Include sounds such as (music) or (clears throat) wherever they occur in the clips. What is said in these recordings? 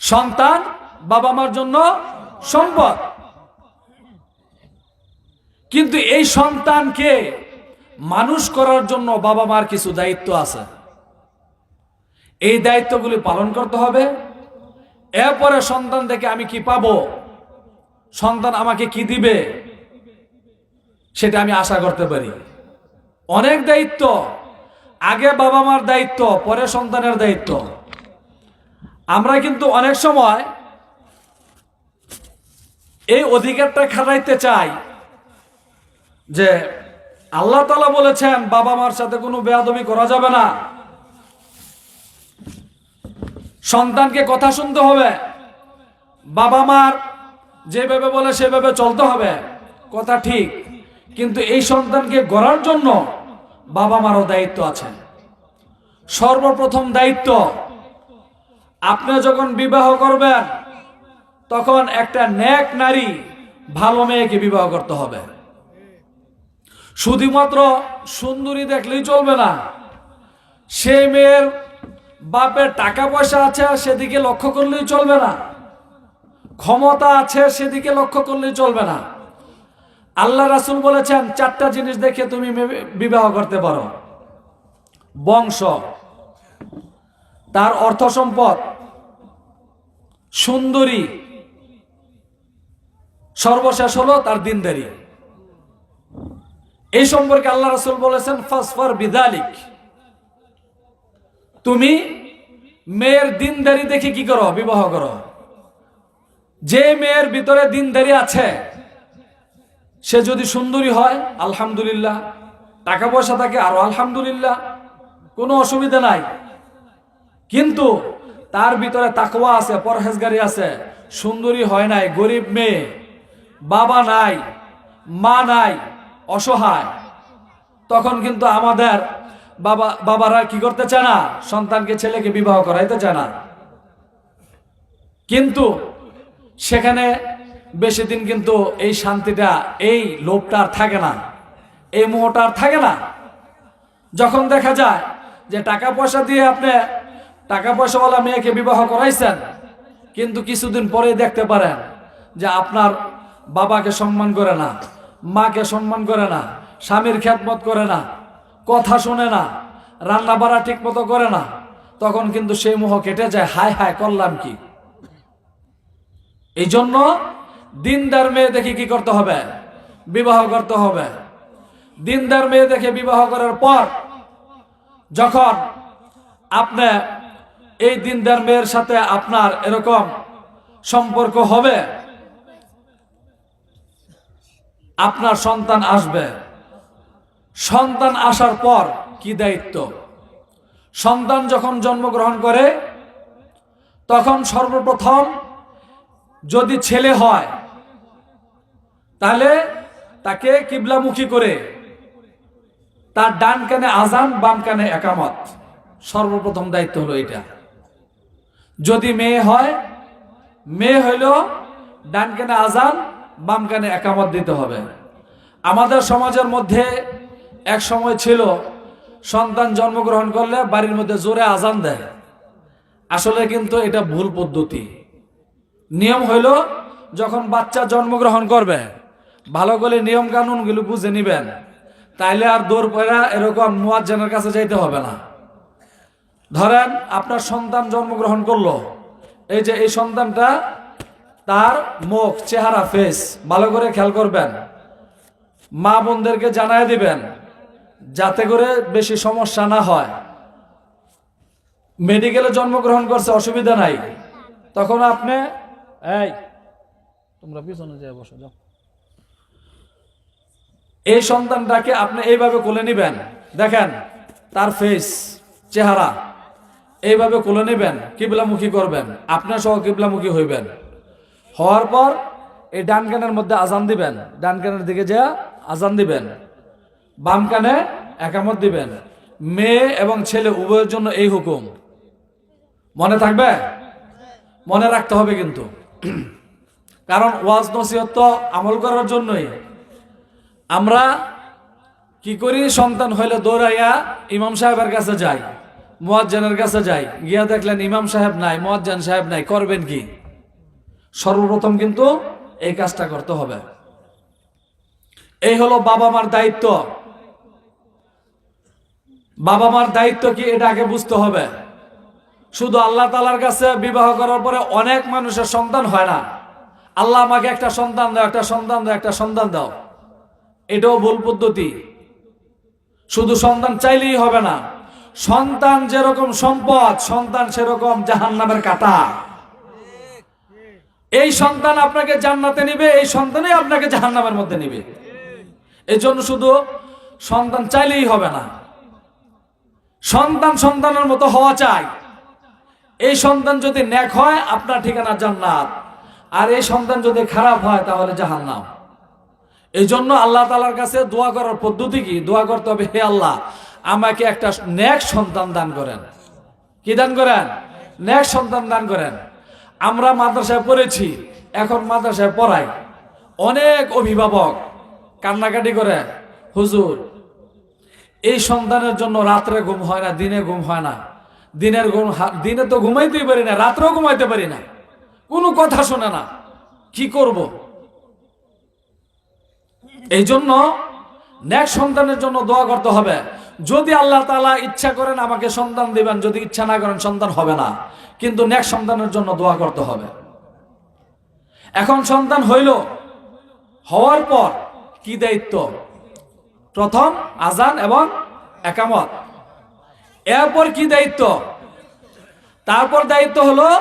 সন্তান বাবা মার জন্য সম্পদ। কিন্তু এই সন্তানকে মানুষ করার জন্য বাবা মার কিছু দায়িত্ব আছে। এই দায়িত্বগুলি পালন করতে হবে। এরপরে সন্তান থেকে আমি কি পাব? সন্তান আমাকে কি দিবে? সেটা আমি আশা করতে পারি। অনেক দায়িত্ব, আগে বাবা মার দায়িত্ব, পরে সন্তানের দায়িত্ব। আমরা কিন্তু অনেক সময় এই অধিকারটা খাটাইতে চাই যে আল্লাহ তালা বলেছেন, বাবা মার সাথে কোনো বেয়াদবি করা যাবে না। সন্তানকে কথা শুনতে হবে। বাবা মার যেভাবে বলে সেভাবে চলতে হবে, কথা ঠিক। কিন্তু এই সন্তানকে গড়ার জন্য বাবা মারও দায়িত্ব আছে। সর্বপ্রথম দায়িত্ব আপনি যখন বিবাহ করবেন, তখন একটা ন্যাক নারী ভালো মেয়েকে বিবাহ করতে হবে। শুধুমাত্র সুন্দরী দেখলেই চলবে না। সে মেয়ের বাপের টাকা পয়সা আছে, সেদিকে লক্ষ্য করলেই চলবে না। ক্ষমতা আছে, সেদিকে লক্ষ্য করলেই চলবে না। আল্লাহ রাসুল বলেছেন, চারটা জিনিস দেখে তুমি বিবাহ করতে পারো। বংশ তার অর্থ সম্পদ। সুন্দরী। সর্বশেষ হলো তার দিনদারি। এই সম্পর্কে আল্লাহ রাসুল বলেছেন, ফাসফার বিদালিক। তুমি মেয়ের দিনদারি দেখে কি করো? বিবাহ করো। যে মেয়ের ভিতরে দিনদারি আছে, সে যদি সুন্দরী হয়, আলহামদুলিল্লাহ। টাকা পয়সা থাকে, আরও আলহামদুলিল্লাহ। কোনো অসুবিধা নাই। কিন্তু তার ভিতরে তাকওয়া আছে, পরহেজগারি আছে। সুন্দরী হয় নাই, গরিব মেয়ে। বাবা নাই, মা নাই, অসহায়। তখন কিন্তু আমাদের বাবা, বাবারা কি করতে চায় না? সন্তানকে, ছেলেকে বিবাহ করাইতে চায় না। কিন্তু সেখানে বেশি দিন কিন্তু এই শান্তিটা, এই লোভটা আর থাকে না। এই মোহটা আর থাকে না। যখন দেখা যায় যে টাকা পয়সা দিয়ে আপনি টাকা পয়সাওয়ালা মেয়েকে বিবাহ করাইছেন, কিন্তু কিছুদিন পরেই দেখতে পারেন যে আপনার বাবাকে সম্মান করে না, মাকে সম্মান করে না, স্বামীর খ্যাতমত করে না, কথা শোনে না রান্না বাড়া ঠিক মতো করে না, তখন কিন্তু সেই মোহ কেটে যায়, হায় হায়, করলাম কি? এই জন্য দিনদার মেয়ে দেখে কি করতে হবে? বিবাহ করতে হবে। দিনদার মেয়ে দেখে বিবাহ করার পর যখন আপনি এই দিনদার মেয়ের সাথে আপনার এরকম সম্পর্ক হবে? আপনার সন্তান আসবে। সন্তান আসার পর কি দায়িত্ব? সন্তান যখন জন্মগ্রহণ করে, তখন সর্বপ্রথম যদি ছেলে হয়, তাহলে তাকে কিবলামুখী করে তার ডান কানে আজান, বাম কানে একামত। সর্বপ্রথম দায়িত্ব হলো এটা। যদি মেয়ে হয়, মেয়ে হইল ডান কানে আজান, বাম কানে একামত দিতে হবে। আমাদের সমাজের মধ্যে এক সময় ছিল, সন্তান জন্মগ্রহণ করলে বাড়ির মধ্যে জোরে আজান দেয়। আসলে কিন্তু এটা ভুল পদ্ধতি। নিয়ম হইল, যখন বাচ্চা জন্মগ্রহণ করবে, ভালো করে নিয়ম কানুনগুলো বুঝে নিবেন। তাইলে আর দৌড় পয়রা এরকম মুয়াজ্জানের কাছে যাইতে হবে না। ধরেন আপনার সন্তান জন্মগ্রহণ করল। এই যে এই সন্তানটা তার মুখ চেহারা ফেস ভালো করে খেয়াল করবেন। মা বোনদেরকে জানায় দিবেন যাতে করে বেশি সমস্যা না হয়। মেডিকেলে জন্মগ্রহণ করছে অসুবিধা নাই। তখন আপনি এই তোমরা পিছনে যেয়ে বসো যাও। এই সন্তানটাকে আপনি এইভাবে কোলে নিবেন। দেখেন তার ফেস চেহারা। এইভাবে কোলে নেবেন, কিবলামুখী করবেন, আপনার সহ কিবলামুখী হইবেন। হওয়ার পর এই ডান কানের মধ্যে আজান দিবেন, ডান কানের দিকে যা আজান দিবেন, বাম কানে একামত দিবেন। মেয়ে এবং ছেলে উভয়ের জন্য এই হুকুম। মনে থাকবে? মনে রাখতে হবে কিন্তু। কারণ ওয়াজ নসিহত তো আমল করার জন্যই। আমরা কি করি? সন্তান হইলে দৌড়াইয়া ইমাম সাহেবের কাছে যাই। মোয়াজ্জানের কাছে যাই, গিয়া দেখলেন ইমাম সাহেব নাই, মোয়াজ্জান সাহেব নাই, করবেন কি? সর্বপ্রথম কিন্তু এই কাজটা করতে হবে। এই হলো বাবা মার দায়িত্ব। বাবা মার দায়িত্ব কি এটা আগে বুঝতে হবে। শুধু আল্লাহ তালার কাছে বিবাহ করার পরে অনেক মানুষের সন্তান হয় না। আল্লাহ আমাকে একটা সন্তান দাও, একটা সন্তান দাও, একটা সন্তান দাও। এটাও ভুল পদ্ধতি। শুধু সন্তান চাইলেই হবে না। সন্তান যেরকম সম্পদ, সন্তান সেরকম জাহান নামের কাটা। এই সন্তান আপনাকে জান্নাতে নিবে, এই সন্তানই আপনাকে জাহান নামের মধ্যে নিবে। এই জন্য শুধু সন্তান চাইলেই হবে না। সন্তান সন্তানের মতো হওয়া চাই। এই সন্তান যদি ন্যাক হয়, আপনার ঠিকানা জান্নাত। আর এই সন্তান যদি খারাপ হয়, তাহলে জাহান্নাম। এই জন্য আল্লাহ তালার কাছে দোয়া করার পদ্ধতি কি? দোয়া করতে হবে, হে আল্লাহ আমাকে একটা ন্যাক সন্তান দান করেন। কি দান করেন? ন্যাক সন্তান দান করেন। আমরা মাদ্রাসায় পড়েছি, এখন মাদ্রাসায় পড়াই। অনেক অভিভাবক কান্নাকাটি করে, হুজুর, এই সন্তানের জন্য রাত্রে ঘুম হয় না, দিনে ঘুম হয় না। দিনের ঘুম দিনে তো ঘুমাইতেই পারি না, রাত্রেও ঘুমাইতে পারি না। কোনো কথা শোনে না। কি করব? এই জন্য ন্যাক সন্তানের জন্য দোয়া করতে হবে। যদি আল্লাহ তালা ইচ্ছা করেন আমাকে সন্তান দিবেন, যদি ইচ্ছা না করেন সন্তান হবে না। কিন্তু ন্যাক সন্তানের জন্য দোয়া করতে হবে। এখন সন্তান হইল, হওয়ার পর কি দায়িত্ব? প্রথম আজান এবং একামত। এরপর কি দায়িত্ব? তারপর দায়িত্ব হলো,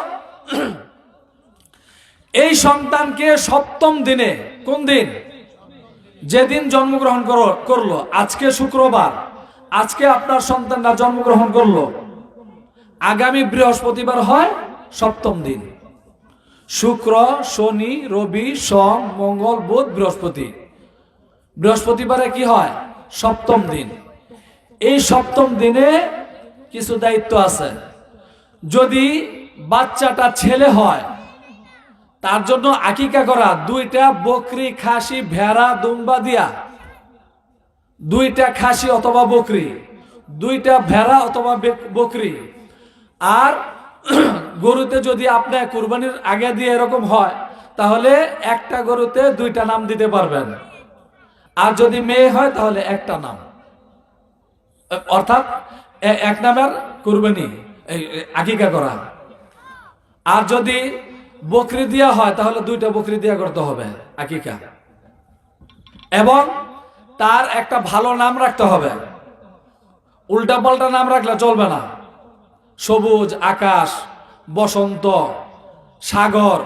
এই সন্তানকে সপ্তম দিনে, কোন দিন? যেদিন জন্মগ্রহণ করো- করল, আজকে শুক্রবার। আজকে আপনার সন্তানরা জন্মগ্রহণ করল। আগামী বৃহস্পতিবার হয় সপ্তম দিন। শুক্র, শনি, রবি, সোম, মঙ্গল, বুধ, বৃহস্পতি। বৃহস্পতিবারে কি হয়? সপ্তম দিন। এই সপ্তম দিনে কিছু দায়িত্ব আছে। যদি বাচ্চাটা ছেলে হয়, তার জন্য আকিকা করা, দুইটা বকরি, খাসি, ভেড়া, দুম্বা দিয়া দুইটা খাসি অথবা বকরি, দুইটা ভেড়া অথবা বকরি। আর (clears throat) গরুতে যদি আপনার কুরবানির আগে দিয়ে এরকম হয়, তাহলে একটা গরুতে দুইটা নাম দিতে পারবেন। আর যদি মেয়ে হয়, তাহলে একটা নাম। অর্থাৎ এক নামের কুরবানি আকিকা করা। আর যদি বকরি দিয়া হয়, তাহলে দুইটা বকরি দিয়া করতে হবে, আকিকা। এবং তার একটা ভালো নাম রাখতে হবে। উল্টা পাল্টা নাম রাখলে চলবে না। সবুজ, আকাশ, বসন্ত, সাগর,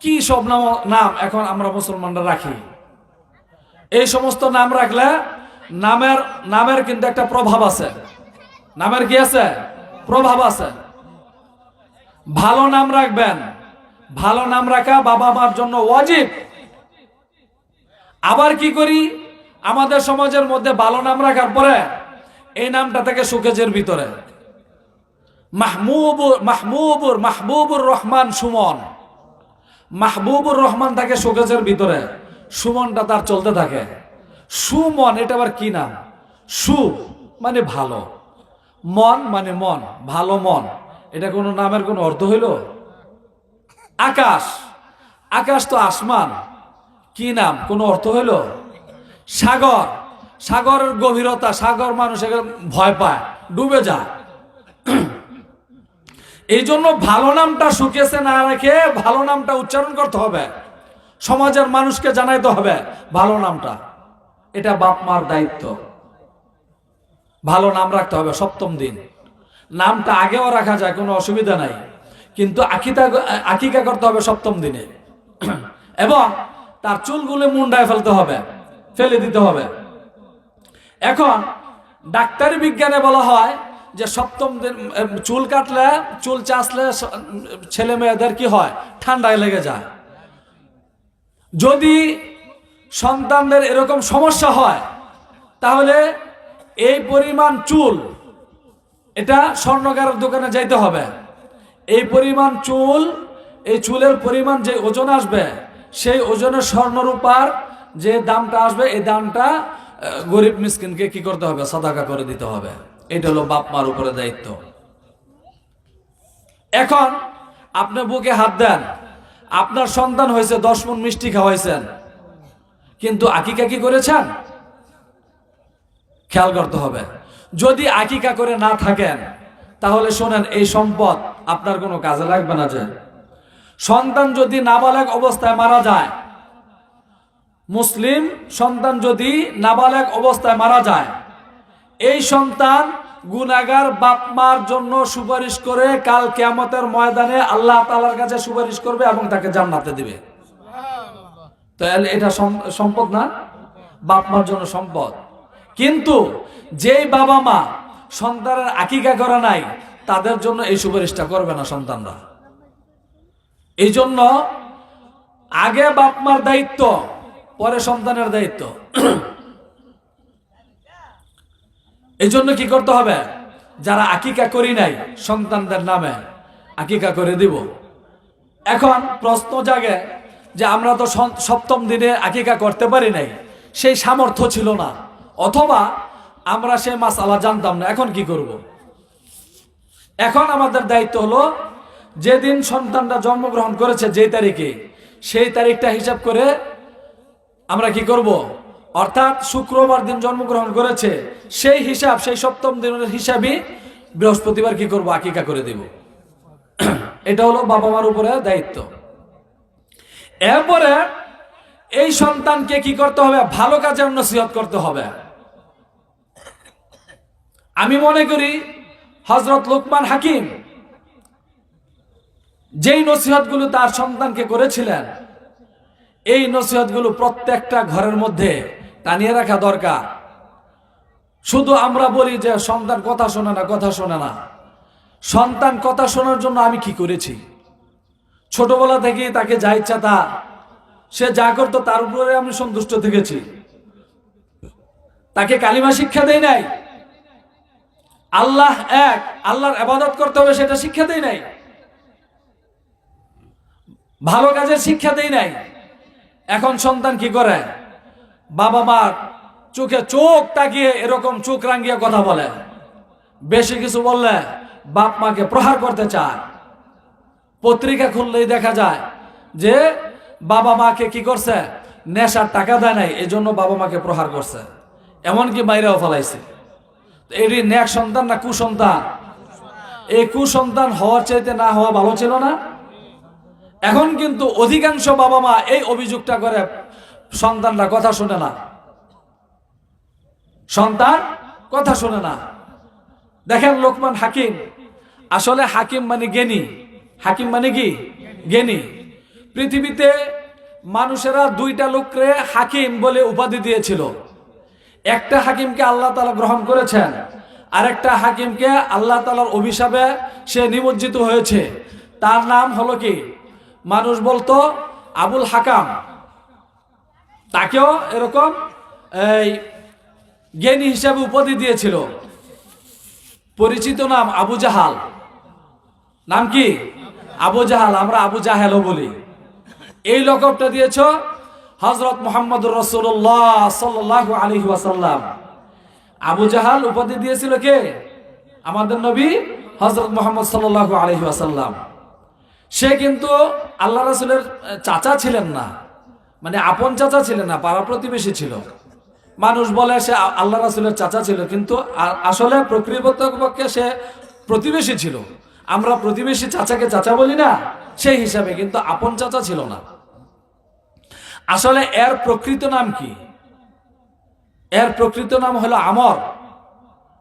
কি সব নাম নাম এখন আমরা মুসলমানরা রাখি। এই সমস্ত নাম রাখলে নামের নামের কিন্তু একটা প্রভাব আছে। নামের কি আছে? প্রভাব আছে। ভালো নাম রাখবেন। ভালো নাম রাখা বাবা মার জন্য ওয়াজিব। আবার কি করি? আমাদের সমাজের মধ্যে ভালো নাম রাখার পরে এই নামটা থেকে সুকেজের ভিতরে। মাহমুবুর মাহমুবুর, মাহবুবুর রহমান সুমন। মাহবুবুর রহমান থাকে শোকেজের ভিতরে। সুমনটা তার চলতে থাকে। সুমন, এটা আবার কি নাম? সু মানে ভালো। মন মানে মন, ভালো মন। এটা কোনো নামের কোনো অর্থ হইল? আকাশ। আকাশ তো আসমান। কি নাম? কোনো অর্থ হইল? সাগর। সাগরের গভীরতা, সাগর মানুষ ভয় পায়, ডুবে যায়। (clears throat) এই জন্য ভালো নামটা শুকিয়েছে না রেখে ভালো নামটা উচ্চারণ করতে হবে। সমাজের মানুষকে জানাইতে হবে ভালো নামটা। এটা বাপ মার দায়িত্ব। ভালো নাম রাখতে হবে সপ্তম দিন। নামটা আগেও রাখা যায়, কোনো অসুবিধা নাই। কিন্তু আকিতা, আকিকা করতে হবে সপ্তম দিনে। (clears throat) এবং তার চুলগুলো মুন্ডায় ফেলতে হবে। ফেলে দিতে হবে। এখন ডাক্তারি বিজ্ঞানে বলা হয় যে সপ্তম দিন চুল কাটলে, চুল চাষলে ছেলে মেয়েদের কি হয়? ঠান্ডায় লেগে যায়। যদি সন্তানদের এরকম সমস্যা হয়, তাহলে এই পরিমাণ চুল, এটা স্বর্ণকারের দোকানে যাইতে হবে। এই পরিমাণ চুল, এই চুলের পরিমাণ যে ওজন আসবে, সেই ওজনের স্বর্ণরূপার যে দামটা আসবে, এই দামটা গরিব মিসকিনকে কি করতে হবে? সাদাকা করে দিতে হবে। এটা হলো বাপ মার উপরে দায়িত্ব। এখন আপনি বুকে হাত দেন। আপনার সন্তান হয়েছে, দশ মন মিষ্টি খাওয়াইছেন। কিন্তু আকিকা কি করেছেন? খেয়াল করতে হবে। যদি আকিকা করে না থাকেন, তাহলে শোনেন, এই সম্পদ আপনার কোনো কাজে লাগবে না যে। সন্তান যদি নাবালক অবস্থায় মারা যায় মুসলিম সন্তান যদি নাবালক অবস্থায় মারা যায়, এই সন্তান গুনাগার বাপ মার জন্য সুপারিশ করে কাল কেয়ামতের ময়দানে আল্লাহ তালার কাছে সুপারিশ করবে এবং তাকে জান্নাতে দিবে। তাহলে এটা সম্পদ না? বাপ মার জন্য সম্পদ। কিন্তু যেই বাবা মা সন্তানের আকিকা করা নাই, তাদের জন্য এই সুপারিশটা করবে না সন্তানরা। এই জন্য আগে বাপমার দায়িত্ব পরে সন্তানের দায়িত্ব। এই জন্য কি করতে হবে? যারা আকিকা করি নাই, সন্তানদের নামে আকিকা করে দিব। এখন প্রশ্ন জাগে যে আমরা তো সপ্তম দিনে আকিকা করতে পারি নাই, সেই সামর্থ্য ছিল না। অথবা আমরা সেই মাসালা জানতাম না, এখন কি করব। এখন আমাদের দায়িত্ব হলো, যেদিন সন্তানরা জন্মগ্রহণ করেছে, যেই তারিখে, সেই তারিখটা হিসাব করে আমরা কি করব? অর্থাৎ শুক্রবার দিন জন্মগ্রহণ করেছে, সেই হিসাব, সেই সপ্তম দিনের হিসাবই বৃহস্পতিবার কি করব, আকিকা করে দেব। (clears throat) এটা হলো বাবা মার উপরে দায়িত্ব। এরপরে এই সন্তানকে কি করতে হবে? ভালো কাজের নসিহত করতে হবে। আমি মনে করি হজরত লোকমান হাকিম যেই নসিহতগুলো তার সন্তানকে করেছিলেন এই নসিহতগুলো প্রত্যেকটা ঘরের মধ্যে টানিয়ে রাখা দরকার। শুধু আমরা বলি যে সন্তান কথা শোনে না, কথা শোনে না। সন্তান কথা শোনার জন্য আমি কি করেছি? ছোটবেলা থেকেই তাকে যা ইচ্ছা তা, সে যা করতো তার উপরে আমি সন্তুষ্ট থেকেছি। তাকে কালিমা শিক্ষা দেয় নাই। আল্লাহ এক, আল্লাহর আবাদত করতে হবে সেটা শিক্ষা দেয় নাই। ভালো কাজের শিক্ষা দেয় নাই। এখন সন্তান কি করে? বাবা মার চোখে চোখ তাকিয়ে এরকম চোখ রাঙ্গিয়ে কথা বলে। বেশি কিছু বললে বাপ মাকে প্রহার করতে চায়। পত্রিকা খুললেই দেখা যায় যে বাবা মাকে কি করছে? নেশার টাকা দেয় নাই এই জন্য বাবা মাকে প্রহার করছে। এমনকি বাইরেও ফলাইছে। এটি ন্যাক সন্তান না কুসন্তান? এই কুসন্তান হওয়ার চাইতে না হওয়া ভালো ছিল না? এখন কিন্তু অধিকাংশ বাবা মা এই অভিযোগটা করে, সন্তানরা কথা শুনে না। সন্তান কথা শুনে না। দেখেন লোকমান হাকিম, আসলে হাকিম মানে জ্ঞানী। হাকিম মানে কি? জ্ঞানী। পৃথিবীতে মানুষেরা দুইটা লোকরে হাকিম বলে উপাধি দিয়েছিল। একটা হাকিমকে আল্লাহ তালা গ্রহণ করেছেন, আরেকটা হাকিমকে আল্লাহ তালার অভিশাপে সে নিমজ্জিত হয়েছে। তার নাম হলো কি? মানুষ বলতো, আবুল হাকাম। তাকেও এরকম এই জ্ঞানী হিসাবে উপাধি দিয়েছিল। পরিচিত নাম আবু জাহাল। নাম কি? আবু জাহাল, আমরা আবু জাহেলও বলি। এই লকবটা দিয়েছ হজরত মোহাম্মদ রসুল্লাহ সাল্লাহ আলী ওয়াসাল্লাম। আবু জাহাল উপাধি দিয়েছিল কে? আমাদের নবী হজরত মোহাম্মদ সাল্লাহ আলী ওয়াসাল্লাম। সে কিন্তু আল্লাহ রাসুলের চাচা ছিলেন না। মানে আপন চাচা ছিলেন না, পাড়া প্রতিবেশী ছিল। মানুষ বলে সে আল্লাহ রাসুলের চাচা ছিল, কিন্তু আসলে প্রকৃতপক্ষে সে প্রতিবেশী ছিল। আমরা প্রতিবেশী চাচাকে চাচা বলি না, সেই হিসাবে কিন্তু আপন চাচা ছিল না। আসলে এর প্রকৃত নাম কি? এর প্রকৃত নাম হলো আমর।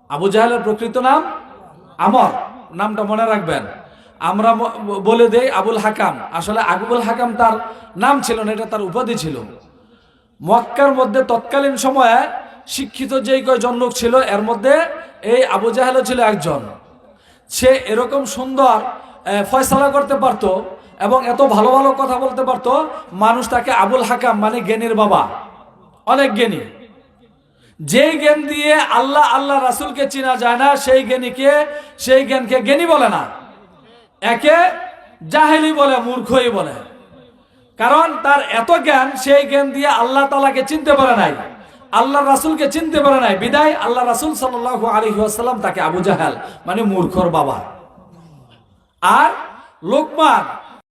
আবু জাহেলের প্রকৃত নাম আমর। নামটা মনে রাখবেন। আমরা বলে দেই আবুল হাকাম। আসলে আবুল হাকাম তার নাম ছিল না, এটা তার উপাধি ছিল। মক্কার মধ্যে তৎকালীন সময়ে শিক্ষিত যেই কয়জন লোক ছিল, এর মধ্যে এই আবু জাহেলও ছিল একজন। সে এরকম সুন্দর ফয়সালা করতে পারতো এবং এত ভালো ভালো কথা বলতে পারতো, মানুষ তাকে আবুল হাকাম মানে জ্ঞানীর বাবা। অনেক জ্ঞানী। যে জ্ঞান দিয়ে আল্লাহ আল্লাহ রাসুলকে চেনা যায় না, সেই জ্ঞানীকে, সেই জ্ঞানকে জ্ঞানী বলে না। একে জাহেলি বলে, মূর্খই বলে। কারণ তার এত জ্ঞান, সেই জ্ঞান দিয়ে আল্লাহ তালাকে চিনতে পারে নাই। আল্লাহ রাসুলকে চিনতে পারে নাই। বিদায় আল্লাহ রাসুল সাল্লাহ সাল্লাম তাকে আবু জাহাল মানে মূর্খর বাবা। আর লোকমান